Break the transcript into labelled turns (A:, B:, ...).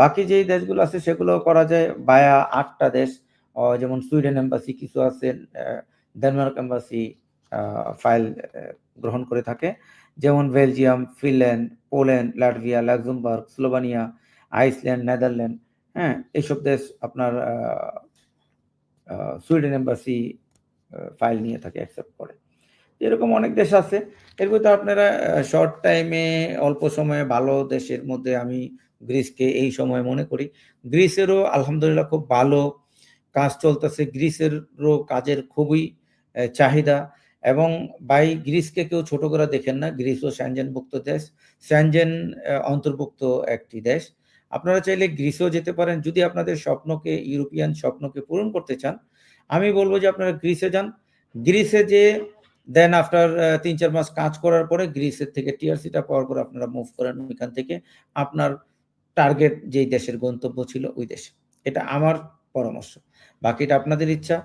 A: বাকি যেই দেশগুলো আছে সেগুলো করা যায় বায়া আটটা দেশ। যেমন সুইডেন এম্বাসি কিছু আছে ডেনমার্ক এম্বাসি ফাইল গ্রহণ করে থাকে। যেমন Belgium Finland Poland Latvia Luxembourg Slovenia Iceland Netherland হ্যাঁ এইসব দেশ আপনার সুইডেন এম্বাসি ফাইল নিয়ে থাকে অ্যাকসেপ্ট করে। এরকম অনেক দেশ আছে, এর ভিতরে আপনারা শর্ট টাইমে অল্প সময়ে ভালো দেশের মধ্যে আমি গ্রিসকে এই সময় মনে করি। গ্রিসেরও আলহামদুলিল্লাহ খুব ভালো কাজ চলতেছে। গ্রিসেরও কাজের খুবই চাহিদা এবং বাই গ্রিসকে কেউ ছোট করে দেখেন না। গ্রিস ও স্যানজেনভুক্ত দেশ। স্যানজেন অন্তর্ভুক্ত একটি দেশ। আপনারা চাইলে গ্রিসও যেতে পারেন। যদি আপনাদের স্বপ্নকে, ইউরোপিয়ান স্বপ্নকে পূরণ করতে চান, আমি বলব যে আপনারা গ্রিসে যান। গ্রিসে যে দেন আফটার তিন চার মাস কাজ করার পরে গ্রিসের থেকে টিআরসিটা পাওয়ার পর আপনারা মুভ করেন ওইখান থেকে। আপনার টার্গেট যেই দেশের গন্তব্য ছিল ওই দেশে। এটা আমার পরামর্শ। বাকিটা আপনাদের ইচ্ছা।